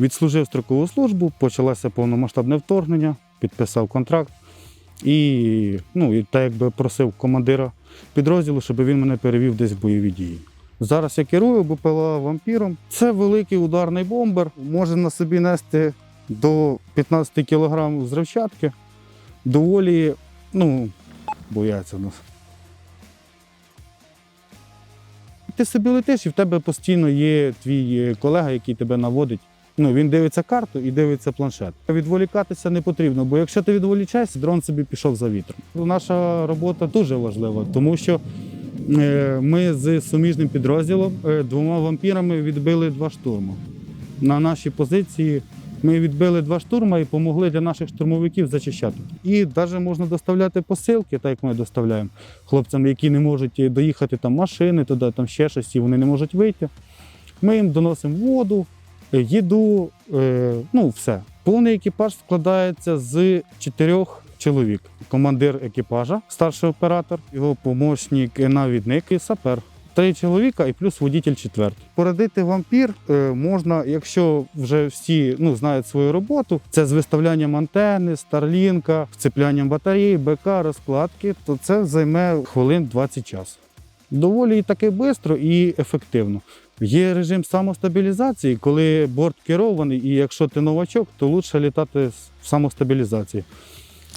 Відслужив строкову службу, почалося повномасштабне вторгнення, підписав контракт і, ну, так якби просив командира підрозділу, щоб він мене перевів десь в бойові дії. Зараз я керую БПЛА вампіром. Це великий ударний бомбер, може на собі нести до 15 кг зривчатки. Доволі, ну, бояться нас. Ти собі летиш, і в тебе постійно є твій е, колега, який тебе наводить. Ну, він дивиться карту і дивиться планшет. Відволікатися не потрібно, бо якщо ти відволічаєшся, дрон собі пішов за вітром. Наша робота дуже важлива, тому що е, ми з суміжним підрозділом е, двома вампірами відбили два штурми. На нашій позиції ми відбили два штурми і допомогли для наших штурмовиків зачищати. І навіть можна доставляти посилки, так як ми доставляємо хлопцям, які не можуть доїхати там машини, туди там ще щось, і вони не можуть вийти. Ми їм доносимо воду, е, їду, е, ну все. Повний екіпаж складається з чотирьох чоловік: командир екіпажа, старший оператор, його помічник, навідник і сапер. Три чоловіка і плюс водитель четвертий. Порадити вампір е, можна, якщо вже всі ну, знають свою роботу. Це з виставлянням антени, старлінка, вцеплянням батареї, БК, розкладки, то це займе хвилин 20 часу. Доволі і таки швидко і ефективно. Є режим самостабілізації, коли борт керований, і якщо ти новачок, то краще літати в самостабілізації.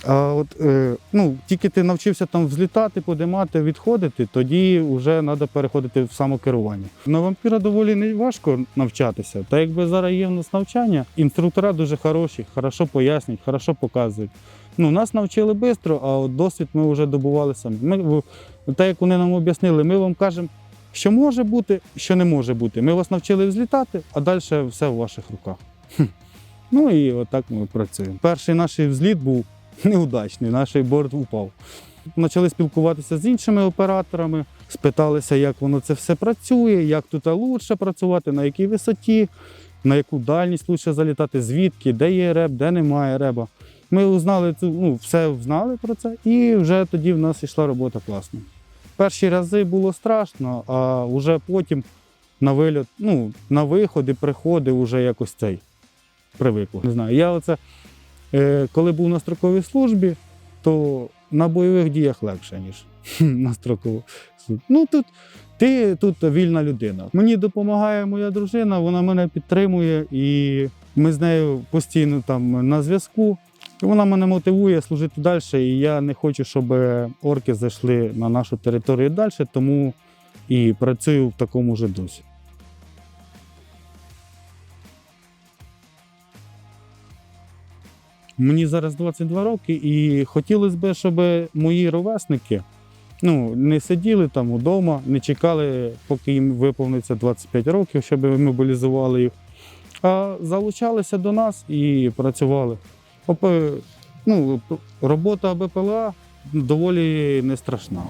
А от е, ну, тільки ти навчився там взлітати, подимати, відходити, тоді вже треба переходити в самокерування. На вампіра доволі не важко навчатися. Та якби зараз є в нас навчання, інструктора дуже хороші, хорошо пояснюють, хорошо показують. Ну, нас навчили швидко, а от досвід ми вже добували самі. Ми, так як вони нам об'яснили, ми вам кажемо, що може бути, що не може бути. Ми вас навчили взлітати, а далі все в ваших руках. Ну і отак ми працюємо. Перший наш взліт був неудачний, наш борт упав. Почали спілкуватися з іншими операторами, спиталися, як воно це все працює, як тут краще працювати, на якій висоті, на яку дальність краще залітати, звідки, де є реб, де немає реба. Ми узнали ну, все знали про це, і вже тоді в нас йшла робота класно. Перші рази було страшно, а вже потім на вильот, ну, на виходи, приходи вже якось цей привикло. Не знаю. Я оце, е, коли був на строковій службі, то на бойових діях легше, ніж на строкову. Ну тут ти тут вільна людина. Мені допомагає моя дружина, вона мене підтримує, і ми з нею постійно там на зв'язку. Вона мене мотивує служити далі, і я не хочу, щоб орки зайшли на нашу територію далі, тому і працюю в такому ж дусі. Мені зараз 22 роки, і хотілося б, щоб мої ровесники ну, не сиділи там вдома, не чекали, поки їм виповниться 25 років, щоб мобілізували їх, а залучалися до нас і працювали. Ну, робота БПЛА доволі не страшна.